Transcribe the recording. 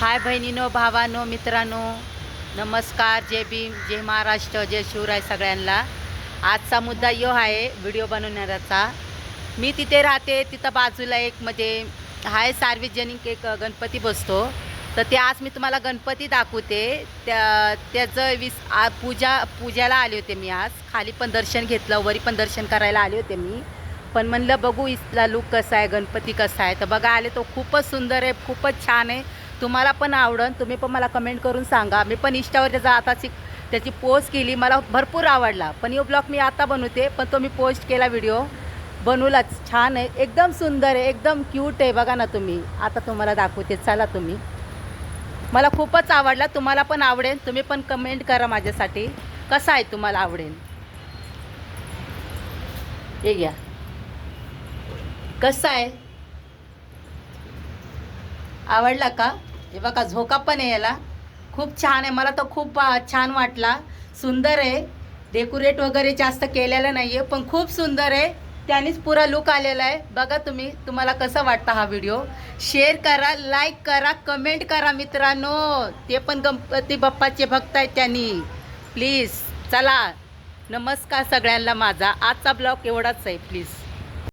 हाय बहिणीनो भावानो मित्रांनो नमस्कार. जय भीम जय महाराष्ट्र जय शिवराय सगळ्यांना. आजचा मुद्दा यो आहे व्हिडिओ बनवणाऱ्याचा. मी तिथे राहते तिथं बाजूला एक म्हणजे हाय सार्वजनिक एक गणपती बसतो. तर ते आज मी तुम्हाला गणपती दाखवते. त्या त्याचं विस आ पूजा पूजाला आले होते मी आज. खाली पण दर्शन घेतलं वरी पण दर्शन करायला आले होते मी. पण म्हणलं बघू इथला लुक कसा आहे गणपती कसा आहे. तर बघा आले तो खूपच सुंदर आहे खूपच छान आहे. तुम्हाला पण आवडन तुम्ही पण मला कमेंट करून सांगा. मी पण इंस्टावर त्याचा आताची त्याची पोस्ट केली. मला भरपूर आवडला. पण यो ब्लॉग मी आता बनवते पण तो मी पोस्ट केला व्हिडिओ बनवलाच. छान आहे. एकदम सुंदर आहे. एकदम क्यूट आहे. बघा ना तुम्ही. आता तुम्हाला दाखवते. चला तुम्ही. मला खूपच आवडला. तुम्हाला पण आवडेल. तुम्ही पण कमेंट करा माझ्यासाठी. कसा आहे तुम्हाला आवडेल? हे घ्या. कसं आहे? आवडला का? हे बघा झोका पण आहे याला. खूप छान आहे. मला तर खूप छान वाटला. सुंदर आहे. डेकोरेट वगैरे जास्त केलेलं नाही आहे पण खूप सुंदर आहे. त्यानेच पुरा लुक आलेला आहे. बघा तुम्ही तुम्हाला कसा वाटतं हा व्हिडिओ शेअर करा लाईक करा कमेंट करा मित्रांनो. ते पण गणपती बाप्पाचे भक्त आहेत त्यांनी. प्लीज चला. नमस्कार सगळ्यांना माझा. आजचा ब्लॉग एवढाच आहे प्लीज